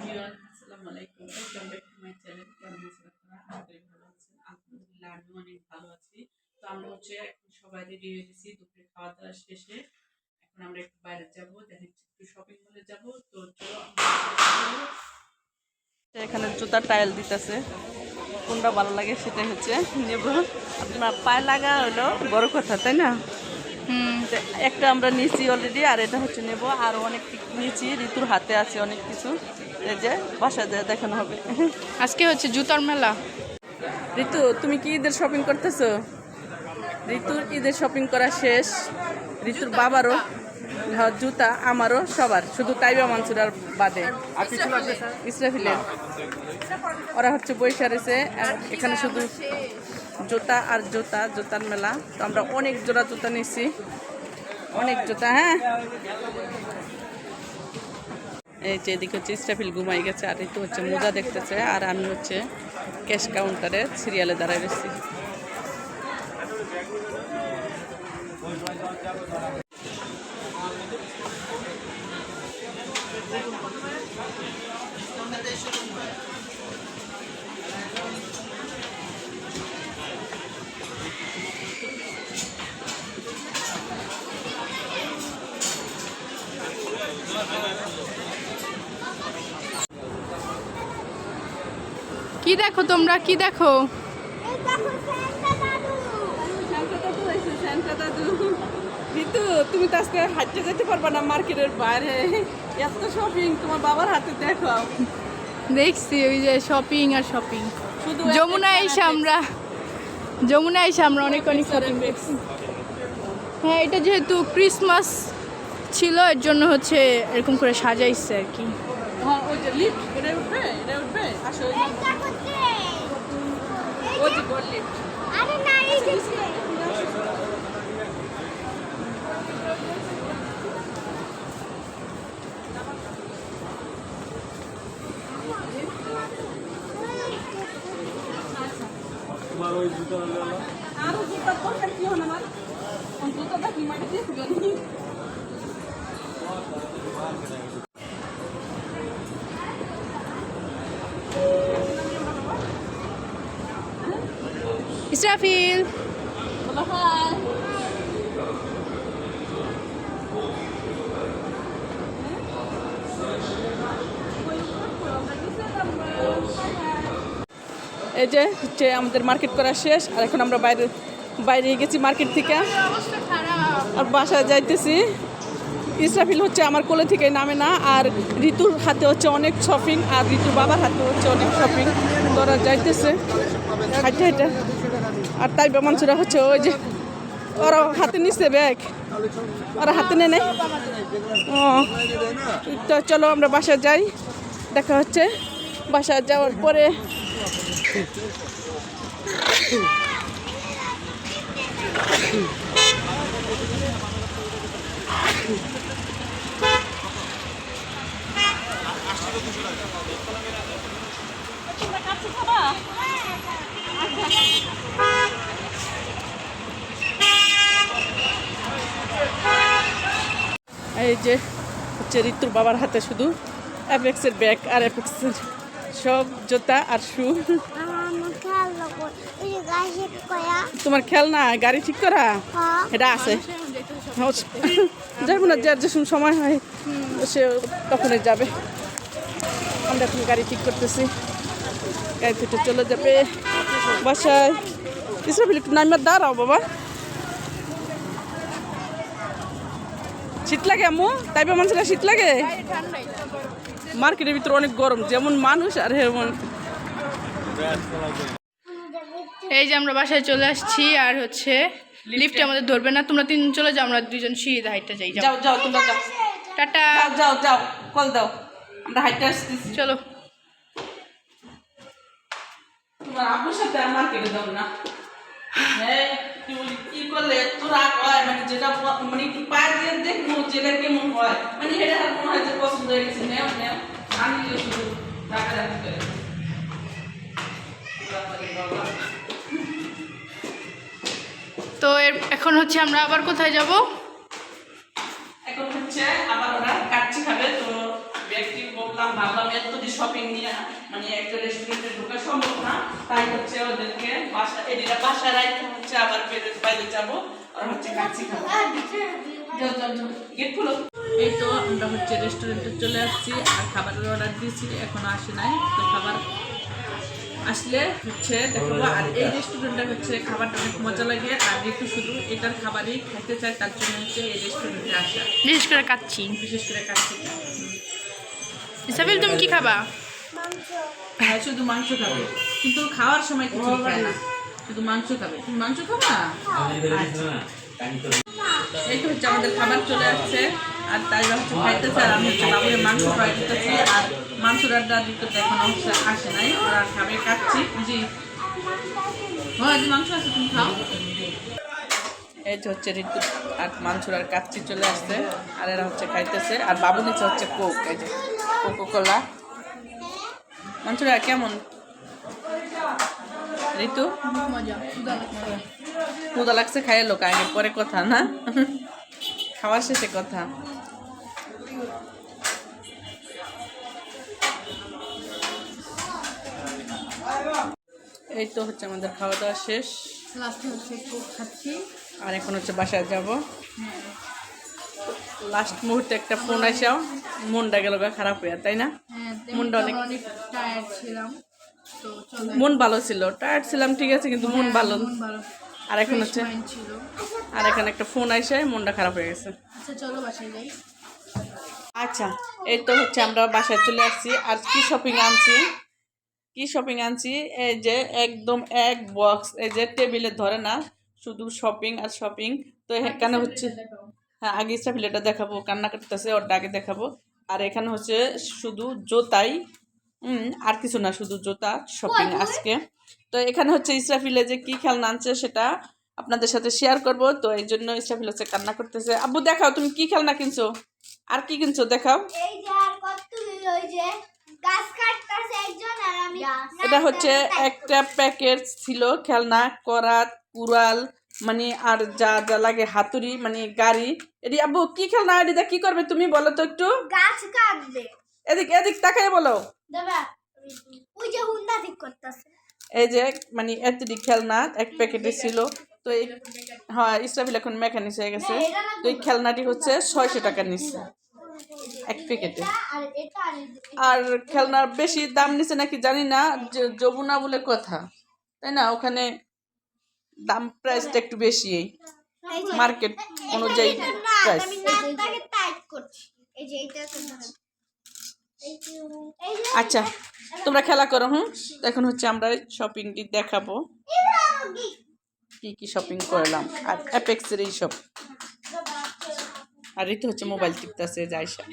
Everyone আসসালামু আলাইকুম। Welcome back to my channel. কেমন আছেন আপনারা? ভালো আছেন। আলহামদুলিল্লাহ আমি অনেক ভালো আছি। তো আমরা হচ্ছে এখন সবাই রেডি হয়ে গেছি, দুপুরে খাওয়া দাওয়া শেষে। এখন আমরা একটু বাইরে যাব দেন একটু শপিং মলে যাব। তো এখানে জুতার টাইল দিতেছে। কোনটা ভালো লাগে সেটাই হচ্ছে নেব। আপনার পায়ে লাগা হলো, বড় কথা, তাই না? একটা আমরা নিয়েছি অলরেডি আর এটা হচ্ছে নেব। আর অনেক নিয়েছি। ঋতুর হাতে আছে অনেক কিছু। এই যে বাসা দেখানো হবে। আজকে হচ্ছে জুতার মেলা। ঋতু তুমি কি ঈদের শপিং করতেছো? ঋতুর ঈদের শপিং করা শেষ। ঋতুর বাবারও হ্যাঁ, জুতা আমারও সবার। শুধু তাইবা মানসুরার বাদে। ইসরাফিলের। ওরা হচ্ছে বৈশা রয়েছে। আর এখানে শুধু জুতা আর জুতা জুতার মেলা। তো আমরা অনেক জোড়া জুতা নিচ্ছি অনেক জোতা হ্যাঁ? এই যে এদিকে হচ্ছে স্টেফিল ঘুমাই গেছে, আর একটু হচ্ছে মোজা দেখতেছে, আর আমি হচ্ছে ক্যাশ কাউন্টারে সিরিয়ালে দাঁড়ায় রয়েছি কি দেখো তোমরা? কি দেখো? ঋতু তুমি তো আজকে হাঁটতে যেতে পারবা না মার্কেটের বাইরে। এত শপিং তোমার বাবার হাতে দেখো দেখছি ওই যে শপিং আর শপিং যমুনা এসে আমরা যমুনা এসে আমরা অনেক অনেক শপিং দেখছি। হ্যাঁ এটা যেহেতু ক্রিসমাস ছিল এর জন্য হচ্ছে এরকম করে সাজাইছে আর কি। হ্যাঁ ওই যে লিফট এটা উঠবে? এটা উঠবে? আসো যে ওই লিফট আরও জুতা দরকার কি হন আমার? জুতাটা কি মাটি দিয়ে ইসরাফিল। এই যে হচ্ছে আমাদের মার্কেট করা শেষ, আর এখন আমরা বাইরে বাইরে গেছি মার্কেট থেকে। আর বাসায় যাইতেছি। ইসরাফিল হচ্ছে আমার কোলে থেকে নামে না, আর ঋতুর হাতে হচ্ছে অনেক শপিং আর ঋতুর বাবার হাতে হচ্ছে অনেক শপিং তোরা যাইতেছে। হাইটে আর তাই বেমানসুরা হচ্ছে ওই যে ওরা হাতে নিচ্ছে ব্যাগ। ওরা হাতে নেয় নেই। ও, তো চলো আমরা বাসায় যাই, দেখা হচ্ছে। বাসায় যাওয়ার পরে এই যে হচ্ছে ঋতুর বাবার হাতে শুধু অ্যাপেক্সের ব্যাগ আর অ্যাপেক্সের সব জুতা আর শু তোমার খেলনা গাড়ি ঠিক করা? এটা আছে। যাব না যার যে সময় হয় সে তখনই যাবে। আমরা এখন গাড়ি ঠিক করতেছি। গাড়ি থেকে চলে যাবে। বাসায়। ইসরাফিল একটু দাঁড়াও বাবা। শীত লাগে আম্মু? তাই মানুষের শীত লাগে? মার্কেটের ভিতরে অনেক গরম যেমন মানুষ আর হেমন। এই যে আমরা বাসায় চলে আসছি আর হচ্ছে লিফটে আমাদের ধরবে না। তোমরা তিন চলে যাও আমরা দুজন সিঁড়ি হাইটটা যাই যাও। যাও তোমরা যাও। টাটা। যাও যাও যাও কল দাও। আমরা হাইটে আসতেছি। চলো। তোমার আব্বুর সাথে মার্কেটে যাও না। হ্যাঁ। কি বলি কি করলে এত রাগ মানে যেটা মানে একটু পায়ে দিয়ে দেখব যেটা কেমন হয় মানে এটা মনে হয় যে পছন্দ হয়ে গেছে নেও নেও আমি শুধু রাগারাগি করে বাবারে তো এর এখন হচ্ছে আমরা আবার কোথায় যাব? এখন হচ্ছে আবার ওরা কাচ্চি খাবে তো ব্যক্তি বললাম ভাবলাম ভাবলাম এত শপিং নিয়ে মানে একটা রেস্টুরেন্টে ঢোকা সম্ভব না। তাই হচ্ছে ওদেরকে বাসা এদিকে বাসায় রাখতে হচ্ছে আবার বেরোতে বাইরে যাব। আর হচ্ছে খাব। গেট খুলো। এই তো আমরা হচ্ছে রেস্টুরেন্টে চলে আসছি আর খাবারের অর্ডার দিয়েছি এখনও আসে নাই। তো খাবার আসলে হচ্ছে দেখাবো আর এই রেস্টুরেন্টটা হচ্ছে খাবারটা অনেক মজা লাগে আর একটু শুধু এটার খাবারই খাইতে চাই তার জন্য হচ্ছে এই রেস্টুরেন্টে আসা। বিশেষ করে কাচ্ছি বিশেষ করে ইসাবিল তুমি কি খাবা? হ্যাঁ শুধু মাংস খাবে। কিন্তু খাওয়ার সময় কিছু খায় না। শুধু মাংস খাবে। তুমি মাংস খাবা এই তো হচ্ছে আমাদের খাবার চলে আসছে। আর তাই হচ্ছে খাইতেছে আর আমি হচ্ছে বাবুরে মাংস খাওয়াই দিতেছি। আর মাংসর আড্ডা দিতে তো এখনও হচ্ছে আসে নাই। ওরা খাবে কাচ্ছি জি হ্যাঁ যে মাংস আছে তুমি খাও। এই তো হচ্ছে ঋতু আর মাংসুর আর কাচ্চি চলে আসছে। আর এরা হচ্ছে খাইতেছে। আর বাবু নিচে হচ্ছে কোক। এই যে কোকো কোলা মাংসুরা কেমন? ঋতু? মজা লাগছে খাইয়ে লোক আগে পরে কথা না? খাওয়ার শেষে কথা। এই তো হচ্ছে আমাদের খাওয়া দাওয়া শেষ। লাস্টে হচ্ছে খাচ্ছি। আর এখন হচ্ছে বাসায় যাব। লাস্ট মুহূর্তে একটা ফোন আসাও মনটা গেল খারাপ হইয়া তাই না? হ্যাঁ মনটা অনেক টায়ার্ড ছিলাম মন ভালো ছিল টায়ার্ড ছিলাম ঠিক আছে কিন্তু মন ভালো। আর এখন হচ্ছে আর এখানে একটা ফোন আসে মনটা খারাপ হয়ে গেছে। আচ্ছা চলো বাসায় যাই। আচ্ছা এই তো হচ্ছে আমরা বাসায় চলে আসছি। আর কি শপিং আনছি? কি শপিং আনছি? এই যে একদম এক বক্স এই যে টেবিলে ধরে না শুধু শপিং আর শপিং তো এখানে হচ্ছে হ্যাঁ আগে স্টাফিলেটা দেখাবো কান্না করতেছে ওরটা আগে দেখাবো। আর এখানে হচ্ছে শুধু জোতাই আর কিছু না শুধু জোতা শপিং আজকে। তো এখানে হচ্ছে ইসরাফিলে যে কি খেলনা আনছে সেটা আপনাদের সাথে শেয়ার করব। তো এই জন্য ইসরাফিল হচ্ছে কান্না করতেছে। আব্বু দেখাও তুমি কি খেলনা কিনছো? আর কি কিনছো দেখাও। এটা হচ্ছে একটা প্যাকেট ছিল খেলনা করাত কুড়াল মানে আর যা যা লাগে হাতুড়ি মানে গাড়ি। এটি আব্বু কি খেলনা এটি? কি করবে তুমি? বলো তো একটু। গাছ কাটবে। এদিক এদিক তাকাই বলো। ওই যে হুন্ডা ঠিক করতেছে। এই যে মানে এতটি খেলনা এক প্যাকেটে ছিল। তো এই হ্যাঁ ইসরাফিল এখন মেকানিক হয়ে গেছে। তো এই খেলনাটি হচ্ছে ছয়শো টাকা নিচ্ছে এক প্যাকেটে। আর খেলনার বেশি দাম নিছে নাকি জানি না যমুনা বলে কথা। তাই না? ওখানে দাম প্রাইসটা একটু বেশি, এই মার্কেট অনুযায়ী প্রাইস আচ্ছা তোমরা খেলা করো, হুম? এখন হচ্ছে আমরা শপিংটি দেখাবো। কি? কি শপিং করলাম? আর অ্যাপেক্সের এই সব। আর এই তো হচ্ছে মোবাইল টিপতেছে যাইসা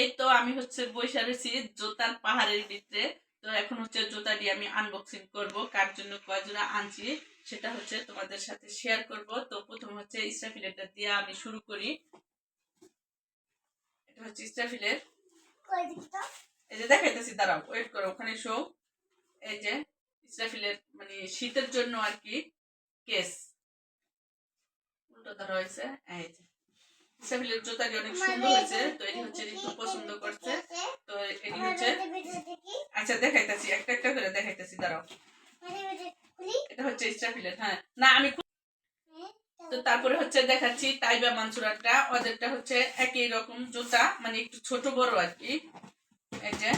এই তো আমি হচ্ছে বৈশা জোতার পাহাড়ের ভিতরে তো এখন হচ্ছে জুতাটি আমি আনবক্সিং করব কার জন্য কয় জোড়া আনছি সেটা হচ্ছে তোমাদের সাথে শেয়ার করব। তো প্রথম হচ্ছে ইসরাফিলেরটা দিয়ে আমি শুরু করি। এটা হচ্ছে দিকটা? এই যে দেখাইতেছি দাঁড়াও ওয়েট করো ওখানে শো এই যে ইসরাফিলের মানে শীতের জন্য আর কি কেস উল্টো ধরা হয়েছে এই যে। ইসরাফিলের জুতাটি অনেক সুন্দর হয়েছে তো এটি হচ্ছে ঋতু পছন্দ করছে। তো এটি হচ্ছে আচ্ছা দেখাইতেছি একটা একটা করে দেখাইতেছি দাঁড়াও। এটা হচ্ছে স্ট্রাফিলের হ্যাঁ। না আমি তো তারপরে হচ্ছে দেখাচ্ছি তাইবা মানসুরাটা ওদেরটা হচ্ছে একই রকম জুতা মানে একটু ছোট বড় আর কি। এই যে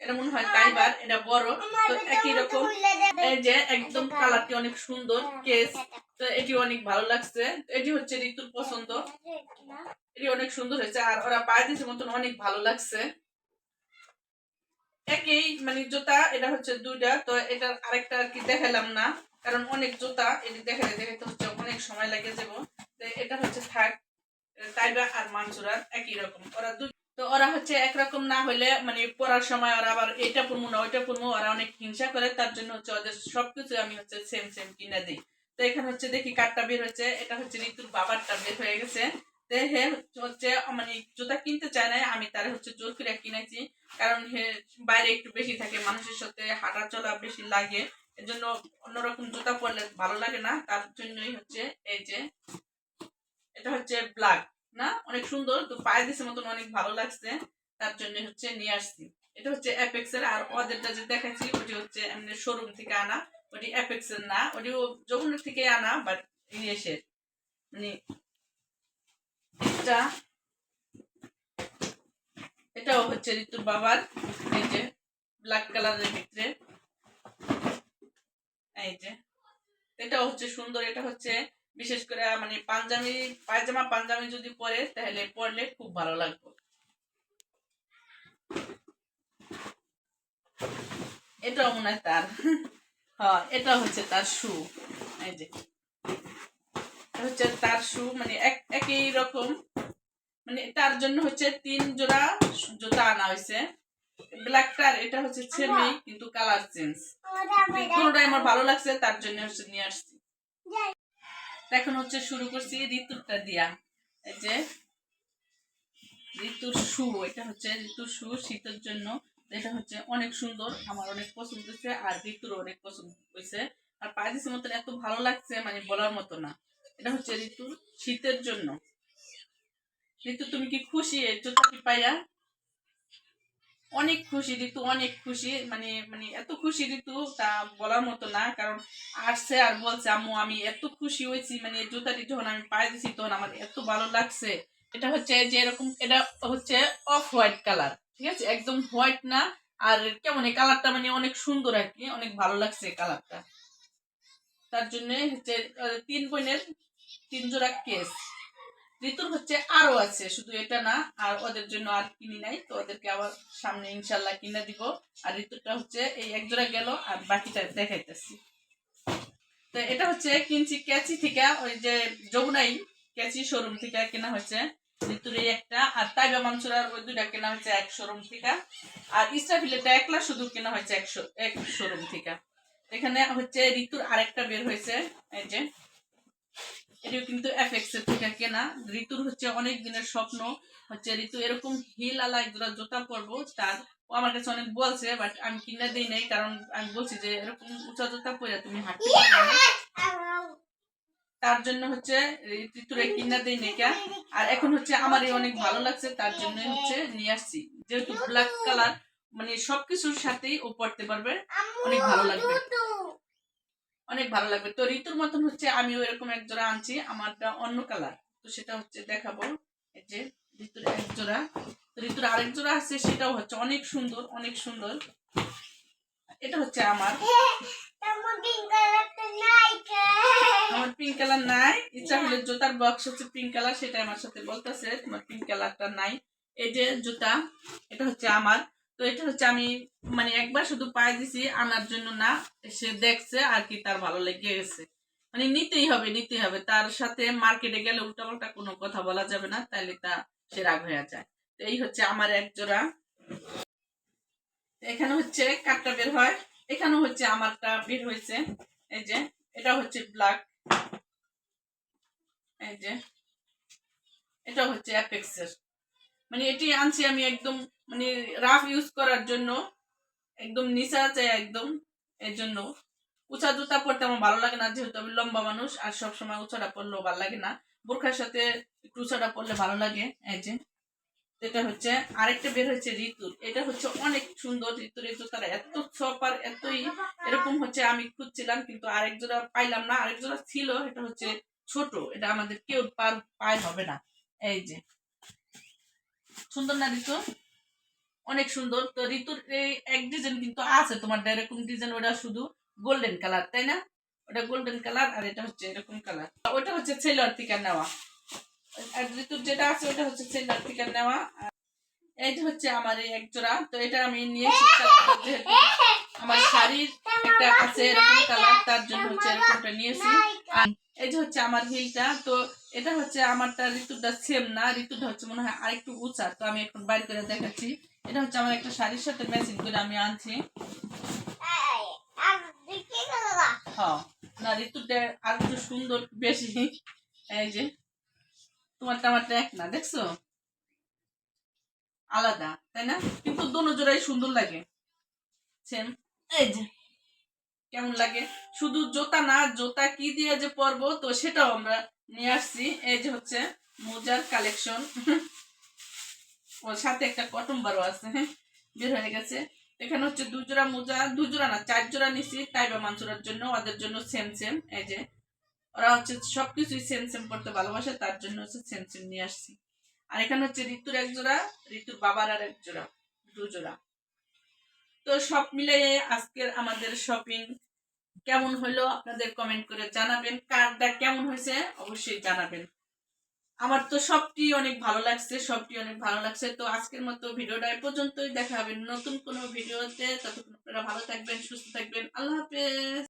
এটা মনে হয় তাইবার এটা বড়। তো একই রকম। এই যে একদম কালারটি অনেক সুন্দর কেস। তো এটি অনেক ভালো লাগছে। এটি হচ্ছে ঋতুর পছন্দ। এটি অনেক সুন্দর হয়েছে আর ওরা মতন অনেক ভালো লাগছে। একই মানে জুতা এটা হচ্ছে দুইটা। তো এটার আরেকটা আর কি দেখালাম না কারণ অনেক জুতা এটি দেখাতে দেখাতে হচ্ছে অনেক সময় লাগে যাব। এটা হচ্ছে থাক তাইবা আর মানসুরার একই রকম। ওরা দুই তো ওরা হচ্ছে একরকম না হলে মানে পড়ার সময় ওরা আবার এটা পড়ব না, ওইটা পড়ব, ওরা অনেক হিংসা করে, তার জন্য হচ্ছে ওদের সবকিছু আমি হচ্ছে সেম সেম কিনে দিই। তো এখানে হচ্ছে দেখি কাঠটা বের হয়েছে এটা হচ্ছে ঋতুর বাবারটা বের হয়ে গেছে। হে হচ্ছে মানে জুতা কিনতে চায় না আমি তারে হচ্ছে জোর করে কিনেছি, কারণ হে বাইরে একটু বেশি থাকে, মানুষের সাথে হাঁটা চলা বেশি লাগে, এজন্য অন্যরকম জুতা পরলে ভালো লাগে না, তার জন্যই হচ্ছে এই যে, এটা হচ্ছে ব্ল্যাক। না? অনেক সুন্দর। তো পায়ে দিছে মতন অনেক ভালো লাগছে। তার জন্য হচ্ছে নিয়ে আসছি। এটা হচ্ছে অ্যাপেক্স এর। আর ওদেরটা যে দেখাচ্ছি, ওটি হচ্ছে এমনি শোরুম থেকে আনা। ওটি অ্যাপেক্স এর না। ওটি যমুনা থেকে আনা বাট ইংলিশের মানে এটা, এটাও হচ্ছে ঋতুর বাবার। এই যে ব্ল্যাক কালারের ভিতরে। এই যে, এটাও হচ্ছে সুন্দর। এটা হচ্ছে বিশেষ করে মানে পাঞ্জাবি পায়জামা পাঞ্জাবি যদি পরে তাহলে পরলে খুব ভালো লাগবে। এটাও মনে হয় তার। হ্যাঁ এটা হচ্ছে তার শু। এই যে। হচ্ছে তার শু মানে এক- একই রকম। মানে তার জন্য হচ্ছে তিন জোড়া জুতা আনা হয়েছে। ব্ল্যাকটার এটা হচ্ছে ছেলে কিন্তু কালার চেঞ্জ। কোনোটাই আমার ভালো লাগছে তার জন্য হচ্ছে নিয়ে আসছি। এখন হচ্ছে শুরু করছি ঋতুরটা দিয়া। এই যে, ঋতুর শু এটা হচ্ছে ঋতুর শু শীতের জন্য। এটা হচ্ছে অনেক সুন্দর, আমার অনেক পছন্দ হয়েছে আর ঋতুর অনেক পছন্দ হয়েছে। আর দিচ্ছে মতন এত ভালো লাগছে মানে বলার মতো না। এটা হচ্ছে ঋতুর শীতের জন্য। ঋতু, তুমি কি খুশি? এই জুতাটি পাইয়া? অনেক খুশি, ঋতু অনেক খুশি মানে মানে এত খুশি ঋতু তা বলার মতো না, কারণ আসছে আর বলছে, আম্মু, আমি এত খুশি হয়েছি মানে জুতাটি যখন আমি পায়ে দিছি তখন আমার এত ভালো লাগছে। এটা হচ্ছে যে এরকম, এটা হচ্ছে অফ হোয়াইট কালার, ঠিক আছে? একদম হোয়াইট না, আর কেমন এই কালারটা মানে অনেক সুন্দর আর কি, অনেক ভালো লাগছে কালারটা। তার জন্য হচ্ছে তিন বোনের তিন জোড়া কেস। ঋতুর হচ্ছে আরও আছে, শুধু এটা না, আর ওদের জন্য আর কিনি নাই, তো ওদেরকে আবার সামনে ইনশাল্লাহ কিনে দিব। আর ঋতুটা হচ্ছে এই এক জোড়া গেল, আর বাকিটা দেখাইতেছি। তো এটা হচ্ছে কিনছি ক্যাচি থেকে, ওই যে যমুনাই ক্যাচি শোরুম থেকে কেনা হয়েছে, ঋতুর এই একটা। আর তাইবা মানসুরার ওই দুইটা কেনা হয়েছে এক শোরুম থেকে। আর ইস্টাফিলেটা একলা শুধু কেনা হয়েছে এক শো- এক শোরুম থেকে। এখানে হচ্ছে ঋতুর আরেকটা বের হয়েছে, এই যে। এটাও কিন্তু এফএক্স এর থেকে কেনা ঋতুর হচ্ছে অনেক দিনের স্বপ্ন, হচ্ছে ঋতু এরকম হিল আলা একজোড়া জুতা পরবো, তার ও আমার কাছে অনেক বলছে বাট আমি কিনে দিই নাই, কারণ আমি বলছি যে এরকম উঁচা জুতা পরে তুমি হাঁটতে পারবে তার জন্য হচ্ছে ঋতুরে কিনা দিই নাই কা। আর এখন হচ্ছে আমার অনেক ভালো লাগছে, তার জন্য হচ্ছে নিয়ে আসছি যেহেতু ব্ল্যাক কালার মানে সবকিছুর সাথেই ও পড়তে পারবে, অনেক ভালো লাগবে। অনেক ভালো লাগবে। তো ঋতুর মতন হচ্ছে আমিও এরকম এক জোড়া আনছি, আমারটা অন্য কালার। তো সেটা হচ্ছে দেখাবো। এই যে ঋতুর এক জোড়া। তো ঋতুর আরেক জোড়া আছে, সেটাও হচ্ছে অনেক সুন্দর অনেক সুন্দর। এটা হচ্ছে আমার। আমার পিঙ্ক কালার নাই। ইচ্ছা হলে জুতার বক্স হচ্ছে পিঙ্ক কালার সেটা আমার সাথে বলতেছে, তোমার পিঙ্ক কালারটা নাই। এই যে জুতা, এটা হচ্ছে আমার। তো এটা হচ্ছে আমি মানে একবার শুধু পায়ে দিছি, আনার জন্য না, সে দেখছে আর কি তার ভালো লেগে গেছে। মানে নিতেই হবে নিতেই হবে। তার সাথে মার্কেটে গেলে উল্টাপাল্টা কোনো কথা বলা যাবে না তাহলে তা সে রাগ হয়ে যায়। তো এই হচ্ছে আমার এক জোড়া। এখানে হচ্ছে কাঠটা বের হয়, এখানে হচ্ছে আমারটা বের হয়েছে। এই যে, এটা হচ্ছে ব্ল্যাক এই যে এটা হচ্ছে অ্যাপেক্সের মানে এটি আনছি আমি একদম মানে রাফ ইউজ করার জন্য, একদম নিচা চাই একদম, এর জন্য। উঁচা জুতা পরতে আমার ভালো লাগে না, যেহেতু আমি লম্বা মানুষ, আর সবসময় উঁচাটা পরলেও ভালো লাগে না। বোরখার সাথে একটু উঁচাটা পরলে ভালো লাগে, এই যে। এটা হচ্ছে, আরেকটা বের হচ্ছে ঋতুর এটা হচ্ছে অনেক সুন্দর ঋতুর এই জুতাটা এত ছপার এতই এরকম হচ্ছে, আমি খুঁজছিলাম, কিন্তু আরেক জোড়া পাইলাম না। আরেক জোড়া ছিল, এটা হচ্ছে ছোট। এটা আমাদের কেউ পার পায় হবে না। এই যে। সুন্দর না ঋতু? অনেক সুন্দর। তো ঋতুর এই এক ডিজাইন কিন্তু আছে। তোমার এরকম ডিজাইন ওটা শুধু গোল্ডেন কালার তাই না? ওটা গোল্ডেন কালার আর এটা হচ্ছে এরকম কালার ওটা হচ্ছে ছেলের থেকে নেওয়া। আর ঋতুর যেটা আছে, ওটা হচ্ছে নেওয়া। এইটা হচ্ছে আমার তো এটা আমি নিয়ে আমার শাড়ির একটা আছে এরকম কালার তার জন্য হচ্ছে এরকমটা নিয়েছি। আর এই যে হচ্ছে আমার হিলটা তো এটা হচ্ছে আমারটা ঋতুটা সেম না। ঋতুটা হচ্ছে মনে হয় আরেকটু উঁচা। তো আমি এখন বাইর করে দেখাচ্ছি। এটা হচ্ছে আমার একটা শাড়ির সাথে ম্যাচিং করে আমি আনছি। হ্যাঁ না ঋতুটা আর একটু সুন্দর বেশি। এই যে তোমারটা আমারটা এক না দেখছ? আলাদা তাই না? কিন্তু দোনো জোড়াই সুন্দর লাগে। সেম এই যে কেমন লাগে? শুধু জোতা না জোতা কি দিয়ে যে পরবো তো সেটাও আমরা নিয়ে আসছি। এই যে হচ্ছে মোজার কালেকশন ওর সাথে একটা কটন বারো আছে হ্যাঁ বের হয়ে গেছে। এখানে হচ্ছে দুজোড়া মোজা দুজোড়া না, চার জোড়া নিছি তাইবা মানসুরার জন্য, ওদের জন্য সেম সেম এই যে। ওরা হচ্ছে সবকিছুই সেম সেম করতে ভালোবাসে, তার জন্য হচ্ছে সেম সেম নিয়ে আসছি। আর এখানে হচ্ছে ঋতুর এক জোড়া, ঋতুর বাবার আর এক জোড়া, দু জোড়া। তো সব মিলিয়ে আজকের আমাদের শপিং কেমন হলো, আপনাদের কমেন্ট করে জানাবেন। কারটা কেমন হয়েছে, অবশ্যই জানাবেন। আমার তো সবটি অনেক ভালো লাগছে, সবটি অনেক ভালো লাগছে। তো আজকের মতো ভিডিওটা এ পর্যন্তই। দেখা হবে নতুন কোনো ভিডিওতে। ততক্ষণ আপনারা ভালো থাকবেন, সুস্থ থাকবেন। আল্লাহ হাফেজ।